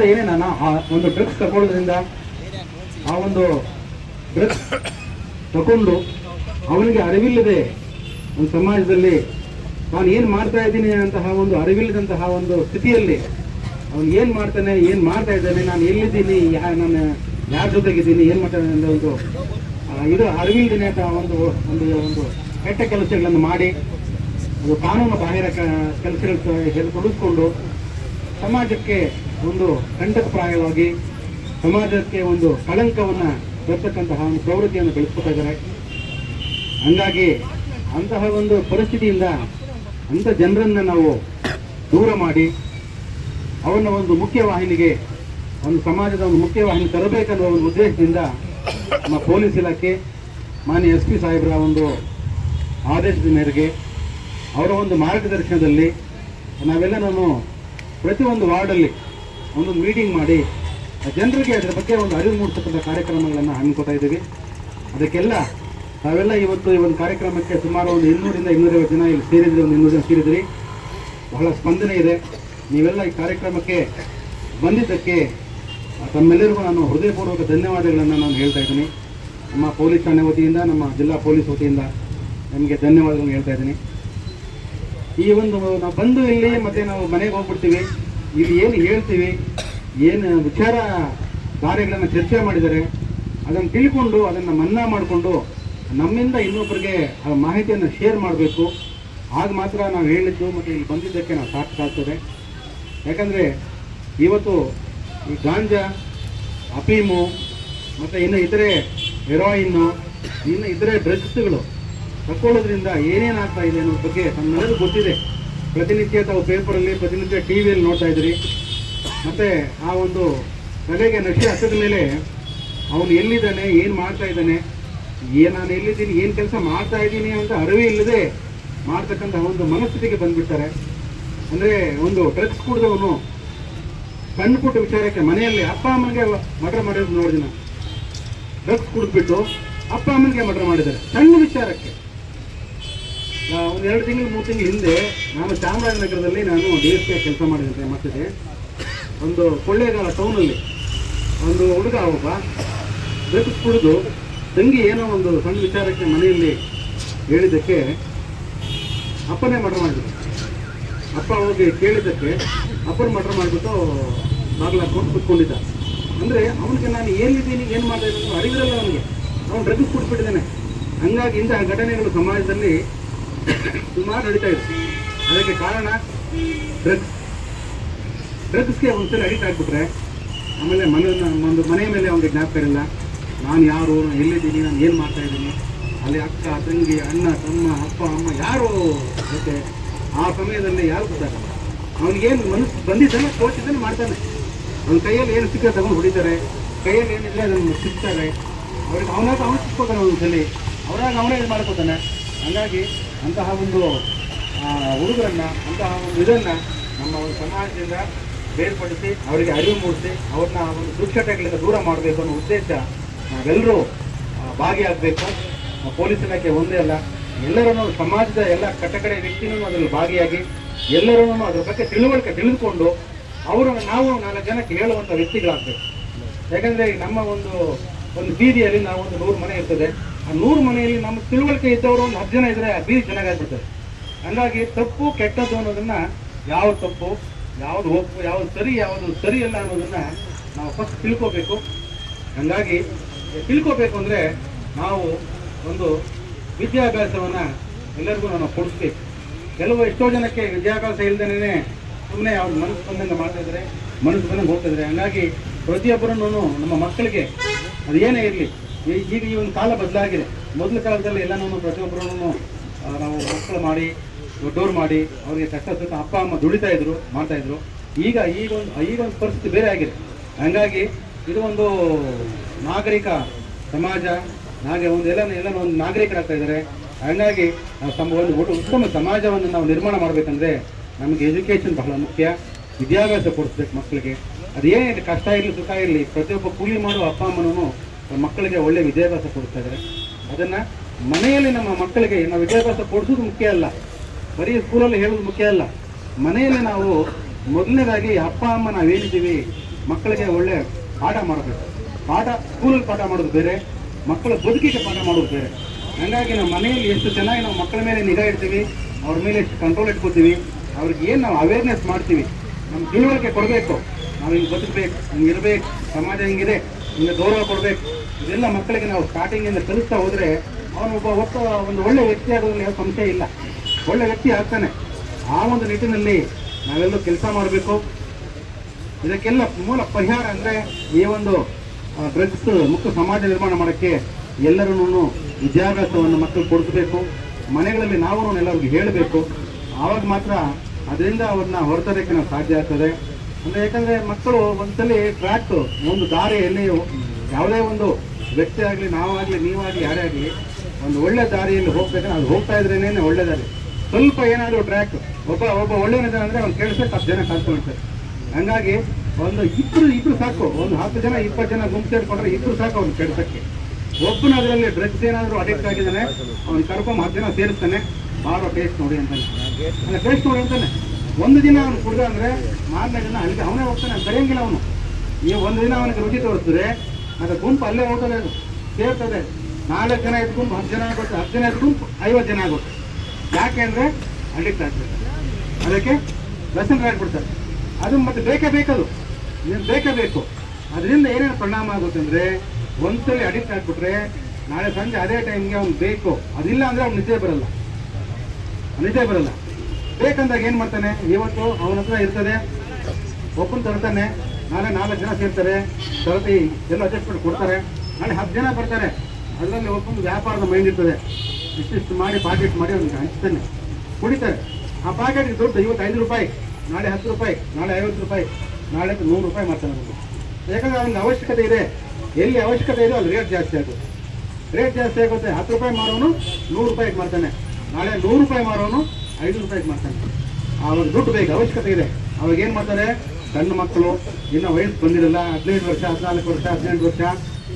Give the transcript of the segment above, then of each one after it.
ಆ ಒಂದು ಡ್ರಗ್ಸ್ ತಗೊಳ್ಳೋದ್ರಿಂದ ಆ ಒಂದು ಡ್ರಗ್ಸ್ ತಗೊಂಡು ಅವನಿಗೆ ಅರಿವಿಲ್ಲದೆ ಒಂದು ಸಮಾಜದಲ್ಲಿ ನಾನು ಏನು ಮಾಡ್ತಾ ಇದ್ದೀನಿ ಅಂತಹ ಒಂದು ಅರಿವಿಲ್ಲದಂತಹ ಒಂದು ಸ್ಥಿತಿಯಲ್ಲಿ ಅವನು ಏನು ಮಾಡ್ತಾನೆ, ಏನು ಮಾಡ್ತಾ ಇದ್ದಾನೆ, ನಾನು ಎಲ್ಲಿದ್ದೀನಿ, ಯಾ, ನಾನು ಯಾರ ಜೊತೆಗಿದ್ದೀನಿ, ಏನು ಮಾಡ್ತಾನೆ ಅಂತ ಒಂದು ಇದು ಅರಿವಿಲ್ಲದೇನೆ ಅಂತ ಒಂದು ಒಂದು ಒಂದು ಕೆಟ್ಟ ಕೆಲಸಗಳನ್ನು ಮಾಡಿ ಒಂದು ಕಾನೂನು ಬಾಹಿರ ಕೆಲಸಗಳು ತೊಡಗಿಸ್ಕೊಂಡು ಸಮಾಜಕ್ಕೆ ಒಂದು ಖಂಡಪ್ರಾಯವಾಗಿ ಸಮಾಜಕ್ಕೆ ಒಂದು ಕಳಂಕವನ್ನು ಬರ್ತಕ್ಕಂತಹ ಒಂದು ಪ್ರವೃತ್ತಿಯನ್ನು ಬೆಳೆಸ್ಕೊತಾ ಇದ್ದಾರೆ. ಹಂಗಾಗಿ ಅಂತಹ ಒಂದು ಪರಿಸ್ಥಿತಿಯಿಂದ ಅಂಥ ಜನರನ್ನು ನಾವು ದೂರ ಮಾಡಿ ಅವನ್ನ ಒಂದು ಮುಖ್ಯವಾಹಿನಿಗೆ, ಒಂದು ಸಮಾಜದ ಒಂದು ಮುಖ್ಯವಾಹಿನಿ ತರಬೇಕನ್ನುವ ಒಂದು ಉದ್ದೇಶದಿಂದ ನಮ್ಮ ಪೊಲೀಸ್ ಇಲಾಖೆ, ಮಾನ್ಯ ಎಸ್ ಪಿ ಸಾಹೇಬರ ಒಂದು ಆದೇಶದ ಮೇರೆಗೆ ಅವರ ಒಂದು ಮಾರ್ಗದರ್ಶನದಲ್ಲಿ ನಾವೆಲ್ಲ ನಾನು ಪ್ರತಿಯೊಂದು ವಾರ್ಡಲ್ಲಿ ಒಂದೊಂದು ಮೀಟಿಂಗ್ ಮಾಡಿ ಜನರಿಗೆ ಅದರ ಬಗ್ಗೆ ಒಂದು ಅರಿವು ಮೂಡಿಸತಕ್ಕಂಥ ಕಾರ್ಯಕ್ರಮಗಳನ್ನು ಹಮ್ಮಿಕೊತಾ ಇದ್ದೀವಿ. ಅದಕ್ಕೆಲ್ಲ ನಾವೆಲ್ಲ ಇವತ್ತು ಈ ಒಂದು ಕಾರ್ಯಕ್ರಮಕ್ಕೆ ಸುಮಾರು ಒಂದು ಇನ್ನೂರಿಂದ ಇನ್ನೂರೈವತ್ತು ಜನ ಇಲ್ಲಿ ಸೇರಿದ್ರಿ, ಒಂದು ಇನ್ನೂರು ಜನ ಸೇರಿದ್ರಿ. ಬಹಳ ಸ್ಪಂದನೆ ಇದೆ. ನೀವೆಲ್ಲ ಈ ಕಾರ್ಯಕ್ರಮಕ್ಕೆ ಬಂದಿದ್ದಕ್ಕೆ ತಮ್ಮೆಲ್ಲರಿಗೂ ನಾನು ಹೃದಯಪೂರ್ವಕ ಧನ್ಯವಾದಗಳನ್ನು ನಾನು ಹೇಳ್ತಾ ಇದ್ದೀನಿ. ನಮ್ಮ ಪೊಲೀಸ್ ಠಾಣೆ ವತಿಯಿಂದ, ನಮ್ಮ ಜಿಲ್ಲಾ ಪೊಲೀಸ್ ವತಿಯಿಂದ ನಿಮಗೆ ಧನ್ಯವಾದಗಳನ್ನು ಹೇಳ್ತಾ ಇದ್ದೀನಿ. ಈ ಒಂದು, ನಾವು ಬಂದು ಇಲ್ಲಿ ಮತ್ತೆ ನಾವು ಮನೆಗೆ ಹೋಗ್ಬಿಡ್ತೀವಿ. ಇಲ್ಲಿ ಏನು ಹೇಳ್ತೀವಿ, ಏನು ವಿಚಾರ ಕಾರ್ಯಗಳನ್ನು ಚರ್ಚೆ ಮಾಡಿದ್ದಾರೆ, ಅದನ್ನು ತಿಳ್ಕೊಂಡು, ಅದನ್ನು ಮನ್ನಾ ಮಾಡಿಕೊಂಡು ನಮ್ಮಿಂದ ಇನ್ನೊಬ್ಬರಿಗೆ ಆ ಮಾಹಿತಿಯನ್ನು ಶೇರ್ ಮಾಡಬೇಕು. ಆಗ ಮಾತ್ರ ನಾವು ಹೇಳಿದ್ದು ಮತ್ತು ಇಲ್ಲಿ ಬಂದಿದ್ದಕ್ಕೆ ನಾವು ಸಾಕಾಗ್ತದೆ ಯಾಕಂದರೆ ಇವತ್ತು ಈ ಗಾಂಜಾ ಅಫೀಮು ಮತ್ತು ಇನ್ನು ಇತರೆ ಹೆರೋಯಿನ್ನು ಇನ್ನು ಇತರೆ ಡ್ರಗ್ಸ್ಗಳು ತಕ್ಕೊಳ್ಳೋದ್ರಿಂದ ಏನೇನಾಗ್ತಾ ಇದೆ ಅನ್ನೋದ್ರ ಬಗ್ಗೆ ತಮ್ಮೆಲ್ಲರೂ ಗೊತ್ತಿದೆ. ಪ್ರತಿನಿತ್ಯ ತಾವು ಪೇಪರಲ್ಲಿ ಪ್ರತಿನಿತ್ಯ ಟಿ ವಿಯಲ್ಲಿ ನೋಡ್ತಾ ಇದ್ದೀರಿ. ಮತ್ತು ಆ ಒಂದು ತಲೆಗೆ ನಶೆ ಹತ್ತದ ಮೇಲೆ ಅವನು ಎಲ್ಲಿದ್ದಾನೆ, ಏನು ಮಾಡ್ತಾ ಇದ್ದಾನೆ, ಏನು ನಾನು ಎಲ್ಲಿದ್ದೀನಿ, ಏನು ಕೆಲಸ ಮಾಡ್ತಾ ಇದ್ದೀನಿ ಅಂತ ಅರಿವೇ ಇಲ್ಲದೆ ಮಾಡ್ತಕ್ಕಂಥ ಒಂದು ಮನಸ್ಥಿತಿಗೆ ಬಂದ್ಬಿಡ್ತಾರೆ. ಅಂದರೆ ಒಂದು ಡ್ರಗ್ಸ್ ಕುಡಿದವನು ಸಣ್ಣ ಪುಟ್ಟ ವಿಚಾರಕ್ಕೆ ಮನೆಯಲ್ಲಿ ಅಪ್ಪ ಅಮ್ಮನಿಗೆ ಮರ್ಡರ್ ಮಾಡಿರೋದು ನೋಡಿದ ಡ್ರಗ್ಸ್ ಕುಡಿದ್ಬಿಟ್ಟು ಅಪ್ಪ ಅಮ್ಮನಿಗೆ ಮರ್ಡರ್ ಮಾಡಿದ್ದಾರೆ. ಸಣ್ಣ ವಿಚಾರಕ್ಕೆ. ಒಂದು ಎರಡು ತಿಂಗಳು, ಮೂರು ತಿಂಗಳ ಹಿಂದೆ ನಾನು ಚಾಮರಾಜನಗರದಲ್ಲಿ ನಾನು ಡಿ ಎಸ್ ಪಿ ಕೆಲಸ ಮಾಡಿದಂತೆ ಮತ್ತೆ ಒಂದು ಕೊಳ್ಳೇಗಾಲ ಟೌನಲ್ಲಿ ಒಂದು ಹುಡುಗ ಒಬ್ಬ ಬೆಕ್ಕು ಕುಡಿದು ತಂಗಿ ಏನೋ ಒಂದು ಸಣ್ಣ ವಿಚಾರಕ್ಕೆ ಮನೆಯಲ್ಲಿ ಹೇಳಿದ್ದಕ್ಕೆ ಅಪ್ಪನೇ ಮರ್ಡರ್ ಮಾಡಿದ್ರು. ಅಪ್ಪ ಹೋಗಿ ಕೇಳಿದ್ದಕ್ಕೆ ಅಪ್ಪನ ಮರ್ಡರ್ ಮಾಡಿಬಿಟ್ಟು ಬಾಗಿಲು ಹಾಕೊಂಡು ಕುತ್ಕೊಂಡಿದ್ದ. ಅಂದರೆ ಅವನಿಗೆ ನಾನು ಏನಿದ್ದೀನಿ ಏನು ಮಾಡ್ತಾ ಇದ್ದೀನಿ ಅರಿವಿರಲ್ಲ ಅವನಿಗೆ. ಅವನು ಡ್ರಗ್ಸ್ ಕುಡ್ಬಿಟ್ಟಿದ್ದಾನೆ ಹಂಗಾಗಿ ಇಂತಹ ಘಟನೆಗಳು ಸಮಾಜದಲ್ಲಿ ಸುಮಾರು ನಡೀತಾ ಇದೆ. ಅದಕ್ಕೆ ಕಾರಣ ಡ್ರಗ್ಸ್ ಡ್ರಗ್ಸ್ಗೆ ಒಂದ್ಸಲ ಅಡಿಟ್ ಆಗಿಬಿಟ್ರೆ, ಆಮೇಲೆ ಮನೆ ಒಂದು ಮನೆ ಮೇಲೆ ಅವನಿಗೆ ಜ್ಞಾಪಕ ಇರಲ್ಲ. ನಾನು ಯಾರು, ನಾನು ಎಲ್ಲಿದ್ದೀನಿ, ನಾನು ಏನು ಮಾಡ್ತಾ ಇದ್ದೀನಿ. ಅಲ್ಲಿ ಅಕ್ಕ, ತಂಗಿ, ಅಣ್ಣ, ತಮ್ಮ, ಅಪ್ಪ, ಅಮ್ಮ, ಯಾರು ಜೊತೆ ಆ ಸಮಯದಲ್ಲಿ ಯಾರು ಗೊತ್ತಾಗಲ್ಲ ಅವನಿಗೇನು ಮನಸ್ಸು ಬಂದಿದ್ದಾನೆ ತೋಚಿದ್ದಾನೆ ಮಾಡ್ತಾನೆ. ಅವನ ಕೈಯಲ್ಲಿ ಏನು ಸಿಕ್ಕ ತಗೊಂಡು ಹೊಡಿತಾರೆ. ಕೈಯಲ್ಲಿ ಏನಿಲ್ಲ, ಅದನ್ನು ಸಿಗ್ತಾರೆ. ಅವ್ರಿಗೆ ಅವನಾಗ ಅವನು ಸಿಕ್ಕೋತಾನೆ ಒಂದ್ಸಲಿ. ಅವನಾಗ ಅವನೇ ಇದು ಮಾಡ್ಕೋತಾನೆ. ಹಂಗಾಗಿ ಅಂತಹ ಒಂದು ಹುಡುಗರನ್ನ ಅಂತಹ ಒಂದು ಇದನ್ನು ನಮ್ಮ ಒಂದು ಸಮಾಜದಿಂದ ಬೇರ್ಪಡಿಸಿ, ಅವರಿಗೆ ಅರಿವು ಮೂಡಿಸಿ, ಅವ್ರನ್ನ ಒಂದು ದುಶ್ಚಟಗಳಿಂದ ದೂರ ಮಾಡಬೇಕು ಅನ್ನೋ ಉದ್ದೇಶ ನಾವೆಲ್ಲರೂ ಭಾಗಿಯಾಗಬೇಕು. ಪೊಲೀಸ್ ಇಲಾಖೆ ಒಂದೇ ಅಲ್ಲ, ಎಲ್ಲರನ್ನು, ಸಮಾಜದ ಎಲ್ಲ ಕಟ್ಟಕಡೆ ವ್ಯಕ್ತಿನೂ ಅದರಲ್ಲಿ ಭಾಗಿಯಾಗಿ ಎಲ್ಲರೂ ಅದರ ಬಗ್ಗೆ ತಿಳುವಳಿಕೆ ತಿಳಿದುಕೊಂಡು ಅವರು ನಾವು ನಾಲ್ಕು ಜನಕ್ಕೆ ಹೇಳುವಂಥ ವ್ಯಕ್ತಿಗಳಾಗಬೇಕು. ಯಾಕಂದರೆ ನಮ್ಮ ಒಂದು ಒಂದು ಬೀದಿಯಲ್ಲಿ ಒಂದು ನೂರು ಮನೆ ಇರ್ತದೆ. ನೂರು ಮನೆಯಲ್ಲಿ ನಮ್ಮ ತಿಳುವಳಿಕೆ ಇದ್ದವರು ಒಂದು ಹತ್ತು ಜನ ಇದ್ರೆ ಆ ಬೀದಿ ಚೆನ್ನಾಗಾಗ್ಬಿಡ್ತಾರೆ ಹಂಗಾಗಿ ತಪ್ಪು, ಕೆಟ್ಟದ್ದು ಅನ್ನೋದನ್ನ ಯಾವ ತಪ್ಪು, ಯಾವ್ದು ಒಪ್ಪು, ಯಾವ್ದು ಸರಿ, ಯಾವುದು ಸರಿ ಅಲ್ಲ ಅನ್ನೋದನ್ನ ನಾವು ಫಸ್ಟ್ ತಿಳ್ಕೋಬೇಕು. ಹಂಗಾಗಿ ತಿಳ್ಕೋಬೇಕು ಅಂದ್ರೆ ನಾವು ಒಂದು ವಿದ್ಯಾಭ್ಯಾಸವನ್ನ ಎಲ್ಲರಿಗೂ ನಾವು ಕೊಡಿಸ್ಬೇಕು. ಕೆಲವು ಎಷ್ಟೋ ಜನಕ್ಕೆ ವಿದ್ಯಾಭ್ಯಾಸ ಇಲ್ದೇನೆ ಸುಮ್ಮನೆ ಅವ್ರ ಮನಸ್ಸು ಬಂದಂಗೆ ಮಾಡ್ತಾ ಇದ್ದಾರೆ, ಮನಸ್ಸು ಬಂದಂಗೆ ಹೋಗ್ತಾ ಇದ್ದಾರೆ. ಹಂಗಾಗಿ ಪ್ರತಿಯೊಬ್ಬರನ್ನು ನಮ್ಮ ಮಕ್ಕಳಿಗೆ ಅದು ಏನೇ ಇರಲಿ ಈಗ ಈ ಒಂದು ಕಾಲ ಬದಲಾಗಿದೆ. ಮೊದಲ ಕಾಲದಲ್ಲಿ ಎಲ್ಲನೂ ಪ್ರತಿಯೊಬ್ಬರನ್ನು ನಾವು ಮಕ್ಕಳು ಮಾಡಿ, ದೊಡ್ಡವ್ರು ಮಾಡಿ, ಅವರಿಗೆ ಕಷ್ಟ ಸುಖ ಅಪ್ಪ, ಅಮ್ಮ ದುಡಿತಾ ಇದ್ರು, ಮಾಡ್ತಾ ಇದ್ರು. ಈಗ ಈಗ ಒಂದು ಈಗ ಒಂದು ಪರಿಸ್ಥಿತಿ ಬೇರೆ ಆಗಿದೆ. ಹಂಗಾಗಿ ಇದು ಒಂದು ನಾಗರಿಕ ಸಮಾಜ, ಹಾಗೆ ಒಂದು ಎಲ್ಲ ಎಲ್ಲ ಒಂದು ನಾಗರಿಕರಾಗ್ತಾ ಇದ್ದಾರೆ. ಹಂಗಾಗಿ ನಾವು ಒಂದು ಒಟ್ಟು ಉತ್ತಮ ಸಮಾಜವನ್ನು ನಾವು ನಿರ್ಮಾಣ ಮಾಡಬೇಕಂದ್ರೆ ನಮಗೆ ಎಜುಕೇಷನ್ ಬಹಳ ಮುಖ್ಯ. ವಿದ್ಯಾಭ್ಯಾಸ ಕೊಡಿಸ್ಬೇಕು ಮಕ್ಕಳಿಗೆ. ಅದೇನೇ ಕಷ್ಟ ಇರಲಿ, ಸುಖ ಇರಲಿ, ಪ್ರತಿಯೊಬ್ಬ ಕೂಲಿ ಮಾಡುವ ಅಪ್ಪ ಅಮ್ಮನೂ ಮಕ್ಕಳಿಗೆ ಒಳ್ಳೆ ವಿದ್ಯಾಭ್ಯಾಸ ಕೊಡ್ತಾ ಇದ್ದಾರೆ ಅದನ್ನ ಮನೆಯಲ್ಲಿ ನಮ್ಮ ಮಕ್ಕಳಿಗೆ ನಾವು ವಿದ್ಯಾಭ್ಯಾಸ ಕೊಡಿಸೋದು ಮುಖ್ಯ ಅಲ್ಲ. ಬರೀ ಸ್ಕೂಲಲ್ಲಿ ಹೇಳೋದು ಮುಖ್ಯ ಅಲ್ಲ. ಮನೆಯಲ್ಲಿ ನಾವು ಮೊದಲನೇದಾಗಿ ಅಪ್ಪ, ಅಮ್ಮ ನಾವು ನಾವೇನಿದ್ದೀವಿ, ಮಕ್ಕಳಿಗೆ ಒಳ್ಳೆ ಪಾಠ ಮಾಡಬೇಕು. ಪಾಠ, ಸ್ಕೂಲಲ್ಲಿ ಪಾಠ ಮಾಡೋದು ಬೇರೆ, ಮಕ್ಕಳ ಬದುಕಿಗೆ ಪಾಠ ಮಾಡೋದು ಬೇರೆ. ಹಂಗಾಗಿ ನಾವು ಮನೆಯಲ್ಲಿ ಎಷ್ಟು ಚೆನ್ನಾಗಿ ನಾವು ಮಕ್ಕಳ ಮೇಲೆ ನಿಗಾ ಇಡ್ತೀವಿ, ಅವ್ರ ಮೇಲೆ ಎಷ್ಟು ಕಂಟ್ರೋಲ್ ಇಟ್ಕೋತೀವಿ ಅವ್ರಿಗೆ ಏನು ನಾವು ಅವೇರ್ನೆಸ್ ಮಾಡ್ತೀವಿ ನಮ್ಮ ತಿಳುವಳಿಕೆ ಕೊಡಬೇಕು. ನಾವು ಹಿಂಗೆ ಬದುಕಬೇಕು, ಹಿಂಗೆ ಇರಬೇಕು, ಸಮಾಜ ಹಿಂಗಿದೆ, ಹಿಂಗೆ ಗೌರವ ಕೊಡಬೇಕು. ಇದೆಲ್ಲ ಮಕ್ಕಳಿಗೆ ನಾವು ಸ್ಟಾರ್ಟಿಂಗಿಂದ ಕಲಿಸ್ತಾ ಹೋದರೆ ಅವನು ಒಬ್ಬ ಒಬ್ಬ ಒಂದು ಒಳ್ಳೆ ವ್ಯಕ್ತಿ ಆಗೋದ್ರಲ್ಲಿ ಯಾವ ಸಂಶಯ ಇಲ್ಲ. ಒಳ್ಳೆ ವ್ಯಕ್ತಿ ಆಗ್ತಾನೆ. ಆ ಒಂದು ನಿಟ್ಟಿನಲ್ಲಿ ನಾವೆಲ್ಲೂ ಕೆಲಸ ಮಾಡಬೇಕು. ಇದಕ್ಕೆಲ್ಲ ಮೂಲ ಪರಿಹಾರ ಅಂದರೆ ಈ ಒಂದು ಡ್ರಗ್ಸ್ ಮುಕ್ತ ಸಮಾಜ ನಿರ್ಮಾಣ ಮಾಡೋಕ್ಕೆ ಎಲ್ಲರೂ ವಿದ್ಯಾಭ್ಯಾಸವನ್ನು ಮಕ್ಕಳು ಕೊಡಿಸ್ಬೇಕು. ಮನೆಗಳಲ್ಲಿ ನಾವು ಎಲ್ಲರಿಗೂ ಹೇಳಬೇಕು. ಆವಾಗ ಮಾತ್ರ ಅದರಿಂದ ಅವ್ರನ್ನ ಹೊರತರಕ್ಕೆ ನಾವು ಸಾಧ್ಯ ಆಗ್ತದೆ. ಅಂದರೆ ಯಾಕಂದರೆ ಮಕ್ಕಳು ಒಂದ್ಸಲಿ ಟ್ರ್ಯಾಕ್ ಒಂದು ದಾರಿಯಲ್ಲಿ ಯಾವುದೇ ಒಂದು ವ್ಯಕ್ತಿ ಆಗಲಿ ನಾವಾಗಲಿ ನೀವಾಗಲಿ ಯಾರೇ ಆಗಲಿ, ಒಂದು ಒಳ್ಳೆ ದಾರಿಯಲ್ಲಿ ಹೋಗ್ಬೇಕಂದ್ರೆ ಅದು ಹೋಗ್ತಾ ಇದ್ರೇನೇ ಒಳ್ಳೆ ದಾರಿ ಸ್ವಲ್ಪ ಏನಾದರೂ ಟ್ರ್ಯಾಕ್ ಒಬ್ಬ ಒಬ್ಬ ಒಳ್ಳೆಯದ ಅಂದರೆ ಅವ್ನು ಕೇಳಿಸ್ಬೇಕು ಹತ್ತು ಜನ ಕಲ್ತ್ಕೊಳ್ತಾರೆ ಹಂಗಾಗಿ ಒಂದು ಇಬ್ಬರು ಇಬ್ಬರು ಸಾಕು, ಒಂದು ಹತ್ತು ಜನ, ಇಪ್ಪತ್ತು ಜನ ಗುಂಪು ಸೇರಿಕೊಂಡ್ರೆ ಇಬ್ಬರು ಸಾಕು ಅವ್ನು ಕೆಲಸಕ್ಕೆ ಒಬ್ಬನ ಅದರಲ್ಲಿ ಡ್ರಗ್ಸ್ ಏನಾದರೂ ಅಡಿಕ್ಟ್ ಆಗಿದ್ದಾನೆ, ಅವ್ನು ಕರ್ಕೊಂಡು ಹತ್ತು ಜನ ಸೇರಿಸ್ತಾನೆ ಭಾಳ ಟೇಸ್ಟ್ ನೋಡಿ ಅಂತಾನೆ. ಅಂದರೆ ಟೇಸ್ಟ್ ನೋಡಿ ಅಂತಾನೆ. ಒಂದು ದಿನ ಅವ್ನು ಕುಡ್ದ ಅಂದರೆ ಮಾರನೇ ದಿನ ಅಲ್ಲಿಗೆ ಅವನೇ ಹೋಗ್ತಾನೆ ಕರೆಯಂಗಿಲ್ಲ ಅವನು. ಈ ಒಂದು ದಿನ ಅವನಿಗೆ ರುಚಿ ತೋರಿಸ್ತದೆ ಮತ್ತೆ ಗುಂಪು ಅಲ್ಲೇ ಹೋಗ್ತದೆ ಅದು. ಸೇರ್ತದೆ. ನಾಲ್ಕು ಜನ ಇದ್ ಗುಂಪು, ಹತ್ತು ಜನ ಆಗುತ್ತೆ ಹತ್ತು ಜನ ಇದ್ ಗುಂಪು, ಐವತ್ತು ಜನ ಆಗುತ್ತೆ ಯಾಕೆ ಅಂದರೆ ಅಡಿಕ್ಟ್ ಆಗ್ತದೆ ಅದಕ್ಕೆ ಲಸನ್ ಆಗ್ಬಿಡ್ತಾರೆ ಅದು ಮತ್ತೆ ಬೇಕೇ ಬೇಕದು. ಇದನ್ನು ಬೇಕೇ ಬೇಕು. ಅದರಿಂದ ಏನೇನು ಪರಿಣಾಮ ಆಗುತ್ತೆ ಅಂದ್ರೆ ಒಂದ್ಸಲಿ ಅಡಿಕ್ಟ್ ಆಗ್ಬಿಟ್ರೆ ನಾಳೆ ಸಂಜೆ ಅದೇ ಟೈಮ್ಗೆ ಅವ್ನು ಬೇಕು. ಅದಿಲ್ಲ ಅಂದ್ರೆ ಅವ್ನು ನಿದ್ದೆ ಬರಲ್ಲ. ನಿದ್ದೆ ಬರಲ್ಲ. ಬೇಕಂದಾಗ ಏನು ಮಾಡ್ತಾನೆ? ಇವತ್ತು ಅವನ ಹತ್ರ ಇರ್ತದೆ. ಒಪ್ಪನ್ ತರ್ತಾನೆ. ನಾಳೆ ನಾಲ್ಕು ಜನ ಸೇರ್ತಾರೆ ಸರತಿ ಎಲ್ಲ ಅಡ್ಜಸ್ಟ್ಮೆಂಟ್ ಕೊಡ್ತಾರೆ. ನಾಳೆ ಹತ್ತು ಜನ ಬರ್ತಾರೆ. ಅದರಲ್ಲಿ ಒಬ್ಬೊಂದು ವ್ಯಾಪಾರದ ಮೈಂಡ್ ಇರ್ತದೆ. ಇಷ್ಟಿಷ್ಟು ಮಾಡಿ ಪಾಕೆಟ್ ಮಾಡಿ ಅವ್ನಿಗೆ ಹಂಚ್ತಾನೆ ಕುಡಿತಾರೆ. ಆ ಪಾಕೆಟ್ಗೆ ದುಡ್ಡು ಇವತ್ತು ಐದು ರೂಪಾಯಿ, ನಾಳೆ ಹತ್ತು ರೂಪಾಯಿ, ನಾಳೆ ಐವತ್ತು ರೂಪಾಯಿ ನಾಳೆ ನೂರು ರೂಪಾಯಿ ಮಾಡ್ತಾನೆ ಅವ್ನು. ಯಾಕಂದರೆ ಅವ್ನಿಗೆ ಅವಶ್ಯಕತೆ ಇದೆ. ಎಲ್ಲಿ ಅವಶ್ಯಕತೆ ಇದೆ ಅಲ್ಲಿ ರೇಟ್ ಜಾಸ್ತಿ ಆಗುತ್ತೆ. ರೇಟ್ ಜಾಸ್ತಿ ಆಗುತ್ತೆ, ಹತ್ತು ರೂಪಾಯಿ ಮಾರೋನು ನೂರು ರೂಪಾಯಿಗೆ ಮಾಡ್ತಾನೆ. ನಾಳೆ ನೂರು ರೂಪಾಯಿ ಮಾರೋನು ಐದು ರೂಪಾಯಿಗೆ ಮಾಡ್ತಾನೆ. ಅವ್ರಿಗೆ ದುಡ್ಡು ಬೇಕು, ಅವಶ್ಯಕತೆ ಇದೆ. ಅವಾಗ ಏನು ಮಾಡ್ತಾರೆ? ಸಣ್ಣ ಮಕ್ಕಳು, ಇನ್ನು ವಯಸ್ಸು ಬಂದಿರಲ್ಲ, ಹದಿನೈದು ವರ್ಷ, ಹದಿನಾಲ್ಕು ವರ್ಷ, ಹದಿನೆಂಟು ವರ್ಷ,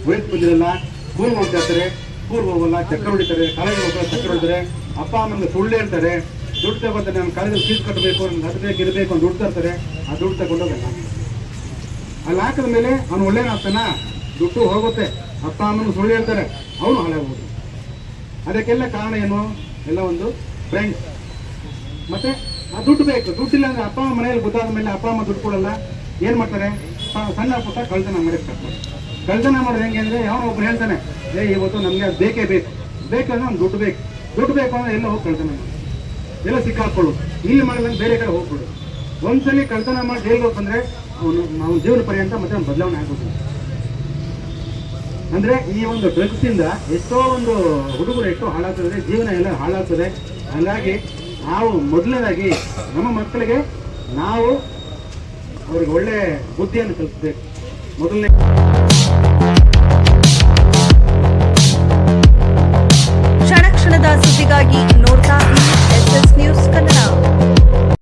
ವಯಸ್ಸು ಬಂದಿರಲ್ಲ ಸ್ಕೂಲ್ ಹೋಗ್ತಾ ಇರ್ತಾರೆ ಸ್ಕೂಲ್ ಹೋಗಲ್ಲ, ಚಕ್ರ ಹೊಡಿತಾರೆ ಕಾಲೇಜ್ ಹೋಗಲ್ಲ, ಚಕ್ರ ಹೊಡಿತಾರೆ. ಅಪ್ಪ ಅಮ್ಮನಿಗೆ ಸುಳ್ಳು ಹೇಳ್ತಾರೆ. ದುಡ್ಡು ತಗೋತಾರೆ ನಾನು ಕಾಲೇಜಲ್ಲಿ ಫೀಸ್ ಕಟ್ಟಬೇಕು ನನ್ಗೆ ಅದು ಬೇಕು ಇರಬೇಕು ಅಂತ ದುಡ್ಡು ತರ್ತಾರೆ. ಆ ದುಡ್ಡು ತಗೊಂಡೋಗಲ್ಲ. ಅಲ್ಲಿ ಹಾಕಿದ ಮೇಲೆ ಅವನು ಒಳ್ಳೇನಾಗ್ತಾನ ದುಡ್ಡು ಹೋಗುತ್ತೆ. ಅಪ್ಪ ಅಮ್ಮನ ಸುಳ್ಳು ಹೇಳ್ತಾರೆ. ಅವನು ಹಾಳಾಗ್ಬೋದು ಅದಕ್ಕೆಲ್ಲ ಕಾರಣ ಏನು? ಎಲ್ಲ ಒಂದು ಫ್ರೆಂಡ್ಸ್ ಮತ್ತೆ ದುಡ್ಡು ಬೇಕು. ದುಡ್ಡಿಲ್ಲ ಅಂದ್ರೆ ಅಪ್ಪ ಅಮ್ಮ ಮನೆಯಲ್ಲಿ ಗೊತ್ತಾದ ಮೇಲೆ ಅಪ್ಪ ಅಮ್ಮ ದುಡ್ಡು ಕೊಡಲ್ಲ. ಏನ್ ಮಾಡ್ತಾರೆ? ಸಣ್ಣ ಪುಟ್ಟ ಕಳ್ತನ ಮಾಡಕ್ಕೆ ಕಳ್ತನ ಮಾಡೋದು ಹೆಂಗೆ ಅಂದ್ರೆ ಯಾವನೋ ಒಬ್ರು ಹೇಳ್ತಾನೆ, ಏ, ಇವತ್ತು ನಮ್ಗೆ ಅದು ಬೇಕೇ ಬೇಕು. ಬೇಕಂದ್ರೆ ಒಂದು ದುಡ್ಡು ಬೇಕು. ದುಡ್ಡು ಬೇಕು ಅಂದ್ರೆ ಎಲ್ಲ ಹೋಗಿ ಕಳ್ತನ ಮಾಡಿ. ಎಲ್ಲ ಸಿಕ್ಕಾಕೊಳ್ಳು ಇಲ್ಲಿ ಮಾಡಿದ್ರೆ ಬೇರೆ ಕಡೆ ಹೋಗ್ಬಿಡು. ಒಂದ್ಸಲಿ ಕಳ್ತನ ಮಾಡಿ ಜೈಲಿಗೆ ಹೋಗ್ಬಂದ್ರೆ ಅವನು ನಾವು ಜೀವನ ಪರ್ಯಂತ ಮತ್ತೆ ಅವ್ನು ಬದಲಾವಣೆ ಆಗ್ಬೋದು ಅಂದ್ರೆ ಈ ಒಂದು ಡ್ರಗ್ಸ್ ಇಂದ ಎಷ್ಟೋ ಒಂದು ಹುಡುಗರು ಎಷ್ಟೋ ಹಾಳಾಗ್ತದೆ ಜೀವನ ಎಲ್ಲ ಹಾಳಾಗ್ತದೆ. ಹಾಗಾಗಿ ನಾವು ಮೊದಲನೇದಾಗಿ ನಮ್ಮ ಮಕ್ಕಳಿಗೆ ನಾವು ಅವ್ರಿಗೆ ಒಳ್ಳೆ ಬುದ್ಧಿಯನ್ನು ಕಲಿಸ್ಬೇಕು ಮೊದಲನೇ ಕ್ಷಣ ಕ್ಷಣದ ಸುದ್ದಿಗಾಗಿ ನೋಡ್ತಾ ಎಸ್ ಎಸ್ ನ್ಯೂಸ್ ಕನ್ನಡ.